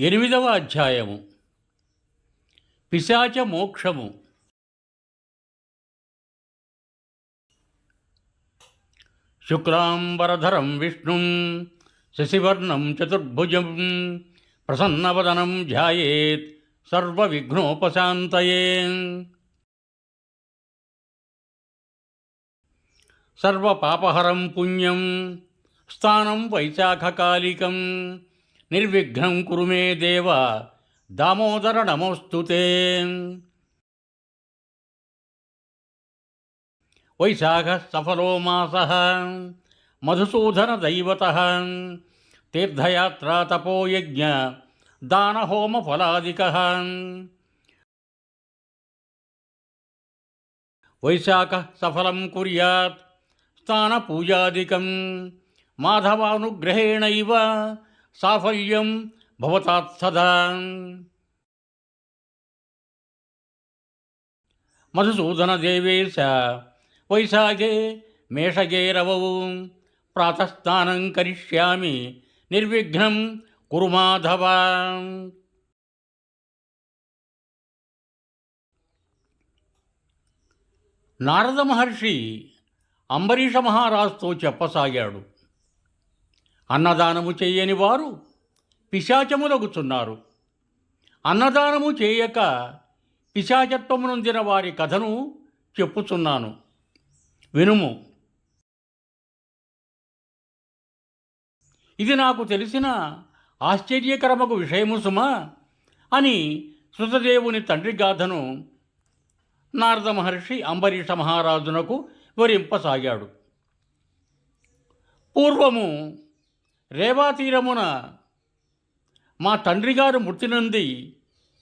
ఎనిమిదవ అధ్యాయము. పిశాచ మోక్షము. శుక్లాంబరధరం విష్ణుం శశివర్ణం చతుర్భుజం ప్రసన్నవదనం ధ్యాయేత్ సర్వవిఘ్నోపశాంతయే. సర్వపాపహరం పుణ్యం స్థానం వైశాఖకాలికం निर्विघ्न कुरु मे देव। दामोदर नमोऽस्तु ते। वैशाखः सफलो मासः। मधुसूदनदैवतः तीर्थयात्रा तपोयज्ञ दानहोमफलादिकः वैशाखः सफलं कुर्यात्। स्थानपूजादिकं माधवानुग्रहेणैव। సాఫల్యం భవతాత్సదా సదా. మధుసూదన వైశాఖే మేషగేరవౌ ప్రాతస్నానం కరిష్యామి నిర్విఘ్నం కురు మాధవ. నారద మహర్షి అంబరీష మహారాజుతో చెప్పసాగాడు. అన్నదానము చేయని వారు పిశాచములగుచున్నారు. అన్నదానము చేయక పిశాచత్వమునొందిన వారి కథను చెప్పుచున్నాను. వినుము. ఇది నాకు తెలిసిన ఆశ్చర్యకరమకు విషయము సుమా అని శృతదేవుని తండ్రి గాథను నారద మహర్షి అంబరీష మహారాజునకు వివరింపసాగాడు. పూర్వము రేవా తీరమున మా తండ్రి గారు మృతినంది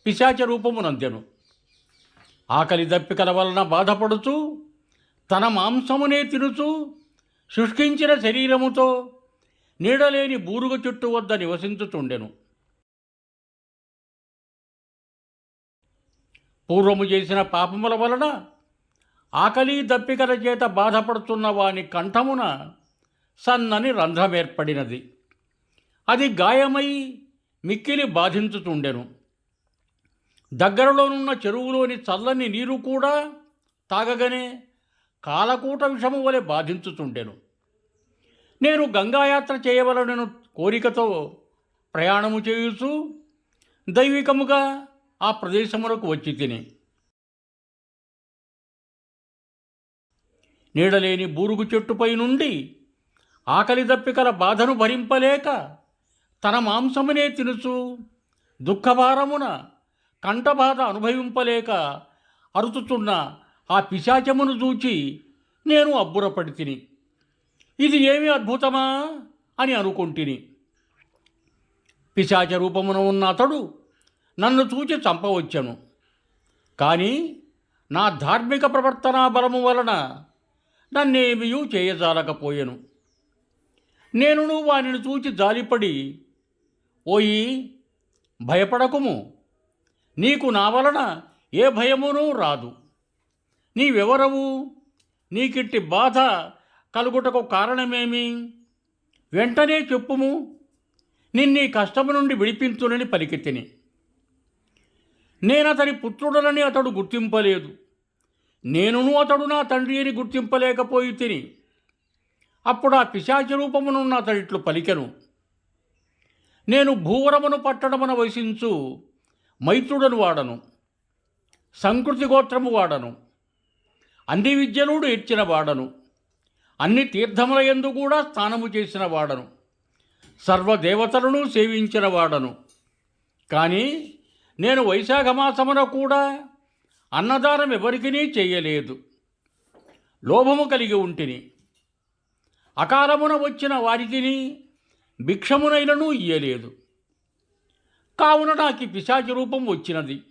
పిశాచ రూపమునందెను. ఆకలి దప్పికల వలన బాధపడుతూ తన మాంసమునే తినుచూ శుష్కించిన శరీరముతో నీడలేని బూరుగ చుట్టు వద్ద నివసించుచుండెను పూర్వము చేసిన పాపముల వలన ఆకలి దప్పికల చేత బాధపడుతున్న వాని కంఠమున సన్నని రంధ్రం ఏర్పడినది అది గాయమై మిక్కిలి బాధించుతుండెను. దగ్గరలోనున్న చెరువులోని చల్లని నీరు కూడా తాగగానే కాలకూట విషము వలె బాధించుతుండెను. నేను గంగాయాత్ర చేయవలనను కోరికతో ప్రయాణము చేయుచూ దైవికముగా ఆ ప్రదేశములకు వచ్చి తిని. నీడలేని బూరుగు చెట్టుపై నుండి ఆకలి దప్పికల బాధను భరింపలేక తన మాంసమునే తినుచు దుఃఖభారమున కంఠబాధ అనుభవింపలేక అరుచుచున్న ఆ పిశాచమును చూచి నేను అబ్బురపడి తిని ఇది ఏమి అద్భుతమా అని అనుకుంటుని. పిశాచ రూపమున ఉన్న అతడు నన్ను చూచి చంపవచ్చను. కానీ నా ధార్మిక ప్రవర్తనా బలము వలన నన్నేమియూ చేయజాలకపోయెను. నేనును వానిని చూచి జాలిపడి ఓయి భయపడకుము. నీకు నా వలన ఏ భయమునూ రాదు. నీవెవరవు? నీకిట్టి బాధ కలుగుటకు కారణమేమి? వెంటనే చెప్పుము. నిన్నీ కష్టము నుండి విడిపించునని పలికితిని. నేనతని పుత్రుడనని అతడు గుర్తింపలేదు. నేనును అతడు నా తండ్రి అని గుర్తింపలేకపోయి తిని అప్పుడు ఆ పిశాచ రూపమునున్న అతడిట్లు పలికెను. నేను భూవరమును పట్టడమున వసించు మైత్రుడను వాడను సంకృతి గోత్రము వాడను అన్ని విద్యలుడు ఇచ్చిన వాడను అన్ని తీర్థముల యందు కూడా స్నానము చేసిన వాడను సర్వదేవతలను సేవించిన వాడను. కానీ నేను వైశాఖ మాసమున కూడా అన్నదానం ఎవరికినీ చేయలేదు. లోభము కలిగి ఉంటిని. అకాలమున వచ్చిన వారికిని భిక్షమునైనను ఇయ్యలేదు. కావున నాకు పిశాచి రూపం వచ్చినది.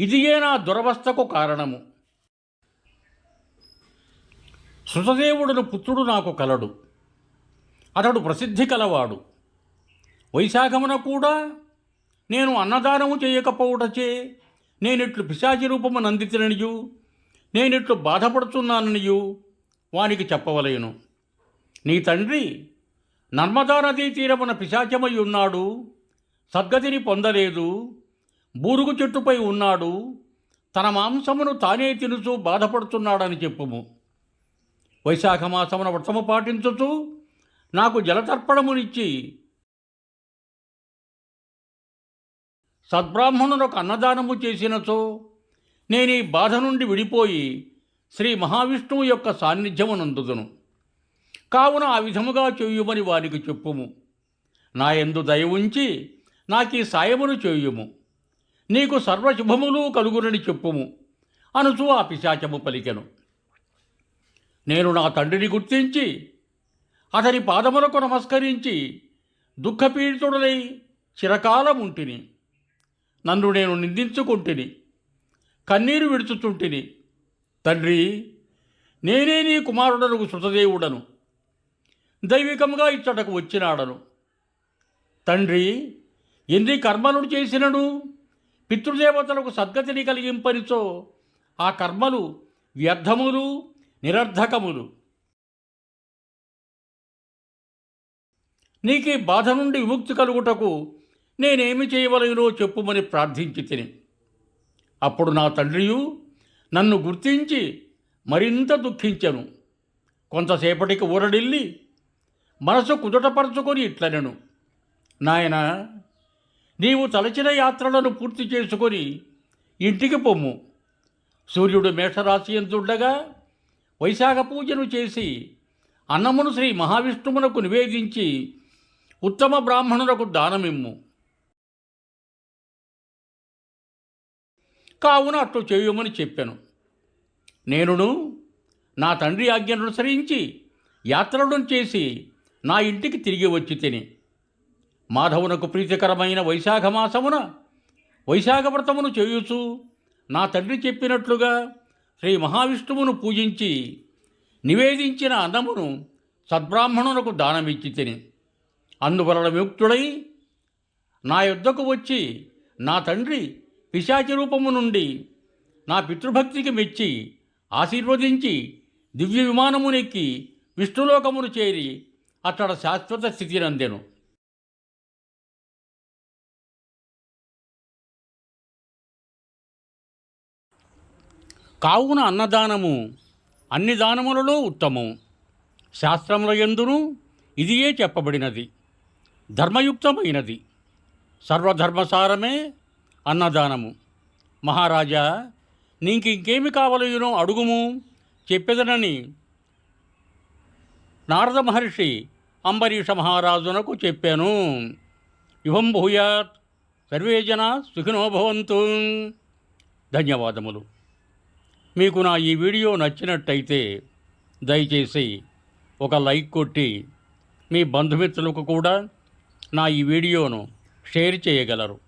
ఇదియే నా దురవస్థకు కారణము. శృతదేవుడును పుత్రుడు నాకు కలడు. అతడు ప్రసిద్ధి కలవాడు. వైశాఖమున కూడా నేను అన్నదానము చేయకపోవుటచే నేనిట్లు పిశాచి రూపము నందితిననియు నేనిట్లు బాధపడుతున్నాననియు వానికి చెప్పవలేను. నీ తండ్రి నర్మదా నదీ తీరమున పిశాచమై ఉన్నాడు. సద్గతిని పొందలేదు. బూరుగు చెట్టుపై ఉన్నాడు. తన మాంసమును తానే తినుచూ బాధపడుతున్నాడని చెప్పుము. వైశాఖ మాసమున వ్రతము పాటించుచు నాకు జలతర్పణమునిచ్చి సద్బ్రాహ్మణులకు అన్నదానము చేసినచో నేను ఈ బాధ నుండి విడిపోయి శ్రీ మహావిష్ణువు యొక్క సాన్నిధ్యమునందుదును. కావున ఆ విధముగా చేయుమని వారికి చెప్పుము. నా ఎందు దయ ఉంచి నాకీ సాయమును చేయుము. నీకు సర్వశుభములు కలుగునని చెప్పుము. అనుచు ఆ పిశాచము పలికెను. నేను నా తండ్రిని గుర్తించి అతని పాదములకు నమస్కరించి దుఃఖపీడితుడనై చిరకాలముంటిని. నన్ను నేను నిందించుకుంటుని. కన్నీరు విడుచుచుంటిని. తండ్రి నేనే నీ కుమారుడను శృతదేవుడను దైవికంగా ఇచ్చటకు వచ్చినాడను. తండ్రి ఎన్ని కర్మలు చేసినను? పితృదేవతలకు సద్గతిని కలిగింపనిచో ఆ కర్మలు వ్యర్థములు నిరర్ధకములు. నీకే బాధ నుండి విముక్తి కలుగుటకు నేనేమి చేయవలనో చెప్పుమని ప్రార్థించి తిని. అప్పుడు నా తండ్రియు నన్ను గుర్తించి మరింత దుఃఖించను. కొంతసేపటికి ఊరడిల్లి మనసు కుదుటపరుచుకొని ఇట్లనెను. నాయన నీవు తలచిన యాత్రలను పూర్తి చేసుకొని ఇంటికి పొమ్ము. సూర్యుడు మేషరాశి ఎంతుండగా వైశాఖ పూజను చేసి అన్నమును శ్రీ మహావిష్ణువునకు నివేదించి ఉత్తమ బ్రాహ్మణులకు దానమిమ్ము. కావున అట్లు చేయమని చెప్పాను. నేనును నా తండ్రి ఆజ్ఞను అనుసరించి యాత్రలను చేసి నా ఇంటికి తిరిగి వచ్చి తిని. మాధవునకు ప్రీతికరమైన వైశాఖ మాసమున వైశాఖ వ్రతమును చేయుచు నా తండ్రి చెప్పినట్లుగా శ్రీ మహావిష్ణువును పూజించి నివేదించిన అన్నమును సద్బ్రాహ్మణునకు దానమిచ్చి తిని. అందువలన విముక్తుడై నా యుద్ధకు వచ్చి నా తండ్రి పిశాచి రూపము నుండి నా పితృభక్తికి మెచ్చి ఆశీర్వదించి దివ్య విమానమునెక్కి విష్ణులోకమును చేరి అక్కడ శాశ్వత స్థితి నందెను. కావున అన్నదానము అన్ని దానములలో ఉత్తమం. శాస్త్రముల ఎందును ఇదియే చెప్పబడినది. ధర్మయుక్తమైనది. సర్వధర్మసారమే అన్నదానము. మహారాజా నీకింకేమి కావలయునో అడుగుము. చెప్పెదనని నారద మహర్షి అంబరీష మహారాజునకు చెప్పాను. యువం భూయాత్ సర్వే జన సుఖినోభవంతు ధన్యవాదములు. మీకు నా ఈ వీడియో నచ్చినట్టయితే దయచేసి ఒక లైక్ కొట్టి మీ బంధుమిత్రులకు కూడా నా ఈ వీడియోను షేర్ చేయగలరు.